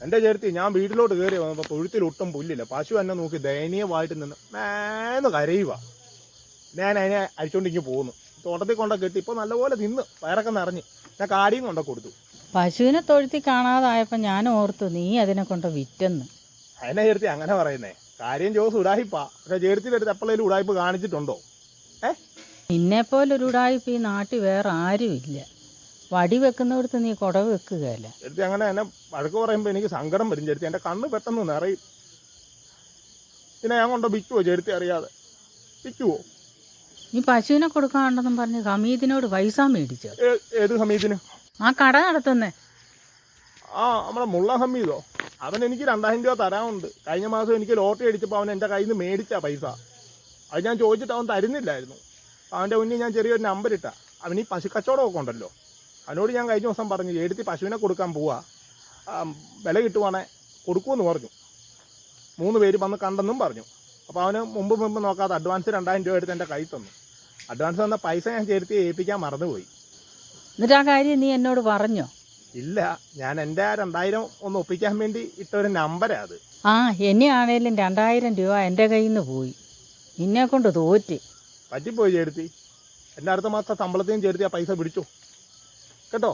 എന്റെ ചേർത്തി ഞാൻ വീട്ടിലോട്ട് കയറി വന്നപ്പോൾ തൊഴുത്തിൽ ഒട്ടും പുല്ലില്ല. പശു എന്നെ നോക്കി ദയനീയമായിട്ട് നിന്ന് മേന്ന് കരയുക. ഞാൻ അതിനെ അരിച്ചോണ്ടിങ്ങ് പോന്നു. തോട്ടത്തിൽ കൊണ്ട കെട്ടി ഇപ്പോൾ നല്ലപോലെ നിന്ന് വയറൊക്കെ നിറഞ്ഞ് ഞാൻ കാടിയും കൊണ്ട കൊടുത്തു. പശുവിനെ തൊഴുത്തി കാണാതായപ്പോൾ ഞാൻ ഓർത്തു നീ അതിനെ കൊണ്ട് വിറ്റെന്ന്. അതിനെ ചേർത്തി അങ്ങനെ പറയുന്നേ കാര്യം ജോസ് ഉടായിപ്പാ. പക്ഷെ ചേർത്തിന്റെ അടുത്ത് എപ്പോഴേലും ഉടായ്പ കാണിച്ചിട്ടുണ്ടോ? ഏ? നിന്നെപ്പോലൊരു ഉടായിപ്പ് ഈ നാട്ടിൽ വേറെ ആരുമില്ല. വടി വെക്കുന്നിടത്ത് നീ കുടവ് വെക്കുകയല്ല? ചേർത്തി അങ്ങനെ എന്നെ വഴക്ക് പറയുമ്പോൾ എനിക്ക് സങ്കടം വരും. ചേർത്തി എന്റെ കണ്ണ് പെട്ടെന്ന് നിറയും. പിന്നെ ഞാൻ കൊണ്ടോ വിൽക്കുവോ ചേർത്തി അറിയാതെ? വിൽക്കുവോ? നീ പശുവിനെ കൊടുക്കാണ്ടെന്നും പറഞ്ഞ് ഹമീദിനോട് പൈസ മേടിച്ചു? ഏത് ഹമീദിന്? ആ കട നടത്തുന്നേ. ആ നമ്മുടെ മുള്ള ഹമീദോ? അവൻ എനിക്ക് രണ്ടായിരം രൂപ തരാനുണ്ട്. കഴിഞ്ഞ മാസം എനിക്ക് ലോട്ടറി അടിച്ചപ്പോൾ അവൻ എന്റെ കയ്യിൽ നിന്ന് മേടിച്ച പൈസ. അത് ഞാൻ ചോദിച്ചിട്ട് അവൻ തരുന്നില്ലായിരുന്നു. അവന്റെ മുന്നിൽ ഞാൻ ചെറിയൊരു നമ്പർ ഇട്ട. അവൻ ഈ പശു കച്ചവടമൊക്കെ ഉണ്ടല്ലോ. അവനോട് ഞാൻ കഴിഞ്ഞ ദിവസം പറഞ്ഞു എടുത്ത് പശുവിനെ കൊടുക്കാൻ പോവാ. വില കിട്ടുവാണേ കൊടുക്കുമെന്ന് പറഞ്ഞു. മൂന്ന് പേര് വന്ന് കണ്ടെന്നും പറഞ്ഞു. അപ്പോൾ അവന് മുമ്പ് മുമ്പ് നോക്കാതെ അഡ്വാൻസ് രണ്ടായിരം രൂപ എടുത്ത് എന്റെ കയ്യിൽ തന്നു. അഡ്വാൻസ് തന്ന പൈസ ഞാൻ ചേർത്തി ഏൽപ്പിക്കാൻ മറന്നുപോയി. എന്നിട്ട് ആ കാര്യം നീ എന്നോട് പറഞ്ഞോ? ഇല്ല ഞാൻ എന്റെ ആ രണ്ടായിരം ഒന്ന് ഒപ്പിക്കാൻ വേണ്ടി ഇട്ട ഒരു നമ്പരാ അത്. ആ എന്നെ ആണേലും രണ്ടായിരം രൂപ എന്റെ കയ്യിൽ നിന്ന് പോയി. നിന്നെ കൊണ്ട് തോറ്റ്. പറ്റിപ്പോയി ചേർത്തി. എന്റെ അടുത്ത മാസത്തെ ശമ്പളത്തെയും ചേർത്തി ആ പൈസ പിടിച്ചു. കേട്ടോ?